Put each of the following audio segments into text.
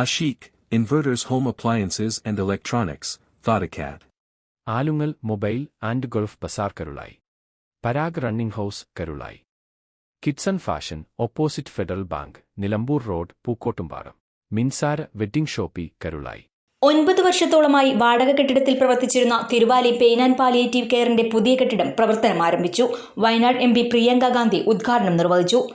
Ashik, inverters home appliances and electronics Thodacat. Alungal mobile and Gulf Bazar Karulai Parag running house Karulai. Kidson fashion opposite Federal Bank Nilambur road Pookkottumparam. Minsara wedding shoppe Karulai. ഒൻപത് വർഷത്തോളമായി വാടക കെട്ടിടത്തിൽ പ്രവർത്തിച്ചിരുന്ന Thiruvali pain and palliative കെയറിന്റെ പുതിയ കെട്ടിടം പ്രവർത്തനം ആരംഭിച്ചു. വയനാട് എം പി പ്രിയങ്ക ഗാന്ധി ഉദ്ഘാടനം നിർവഹിച്ചു.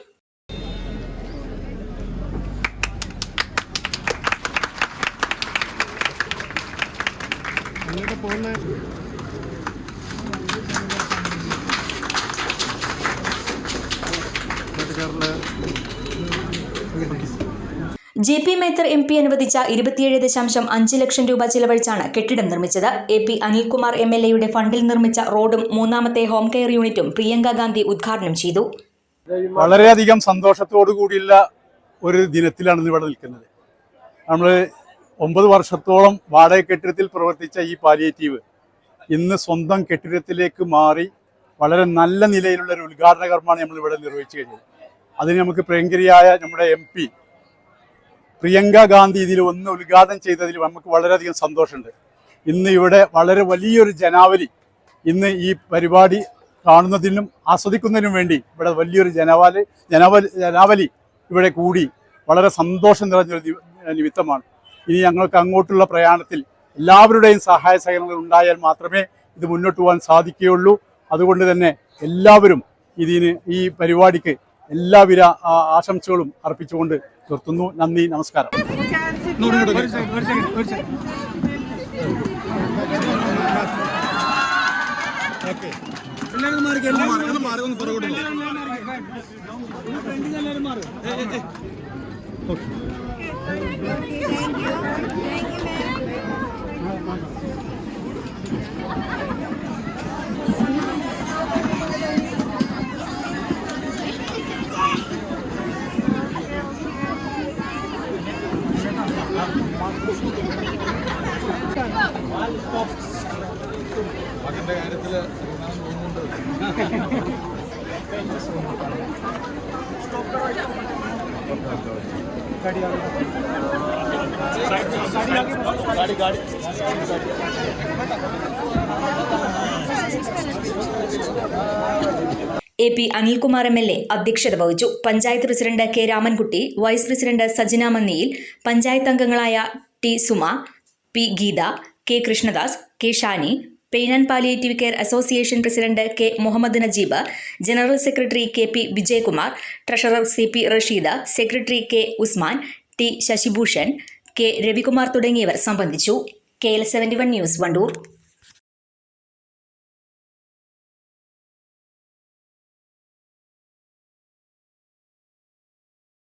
J P Mether M P അനുവദിച്ച ഇരുപത്തിയേഴ് ദശാംശം അഞ്ച് ലക്ഷം രൂപ ചിലവഴിച്ചാണ് കെട്ടിടം നിർമ്മിച്ചത്. A P Anilkumar M L എയുടെ ഫണ്ടിൽ നിർമ്മിച്ച റോഡും മൂന്നാമത്തെ ഹോം കെയർ യൂണിറ്റും പ്രിയങ്ക ഗാന്ധി ഉദ്ഘാടനം ചെയ്തു. വളരെയധികം സന്തോഷത്തോടു കൂടിയുള്ള ഒരു ദിനത്തിലാണ് ഇവിടെ നിൽക്കുന്നത്. നമ്മൾ ഒമ്പത് വർഷത്തോളം വാടക കെട്ടിടത്തിൽ പ്രവർത്തിച്ച ഈ പാലിയേറ്റീവ് ഇന്ന് സ്വന്തം കെട്ടിടത്തിലേക്ക് മാറി വളരെ നല്ല നിലയിലുള്ള ഒരു ഉദ്ഘാടന കർമ്മമാണ് നമ്മൾ ഇവിടെ നിർവഹിച്ചു കഴിഞ്ഞത്. അതിന് നമുക്ക് പ്രിയങ്കരിയായ നമ്മുടെ എം പി പ്രിയങ്ക ഗാന്ധി ഇതിൽ ഒന്ന് ഉദ്ഘാടനം ചെയ്തതിൽ നമുക്ക് വളരെയധികം സന്തോഷമുണ്ട്. ഇന്ന് ഇവിടെ വളരെ വലിയൊരു ജനാവലി ഇന്ന് ഈ പരിപാടി കാണുന്നതിനും ആസ്വദിക്കുന്നതിനും വേണ്ടി ഇവിടെ വലിയൊരു ജനവാലി ജനവലി ജനാവലി ഇവിടെ കൂടി വളരെ സന്തോഷം നിറഞ്ഞൊരു നിമിത്തമാണ്. ഇനി ഞങ്ങൾക്ക് അങ്ങോട്ടുള്ള പ്രയാണത്തിൽ എല്ലാവരുടെയും സഹായ സഹകരണങ്ങൾ ഉണ്ടായാൽ മാത്രമേ ഇത് മുന്നോട്ട് പോകാൻ സാധിക്കുകയുള്ളൂ അതുകൊണ്ട് തന്നെ എല്ലാവരും ഇതിന് ഈ പരിപാടിക്ക് എല്ലാവിധ ആശംസകളും അർപ്പിച്ചുകൊണ്ട് നിർത്തുന്നു നന്ദി നമസ്കാരം മകന്റെ കാര്യത്തില് A P Anilkumar M L A അധ്യക്ഷത വഹിച്ചു. Panchayat president K Ramankutty vice president Sajina Manniyil panchayat അംഗങ്ങളായ T Suma P Geetha K Krishnadas K Shani pain and palliative care association president K Muhammad Najeeb general secretary K P Vijayakumar treasurer C P Rasheeda secretary K Usman T Sasibhooshan K Ravikumar തുടങ്ങിയവർ സംബന്ധിച്ചു. K L seventy one news Wandoor.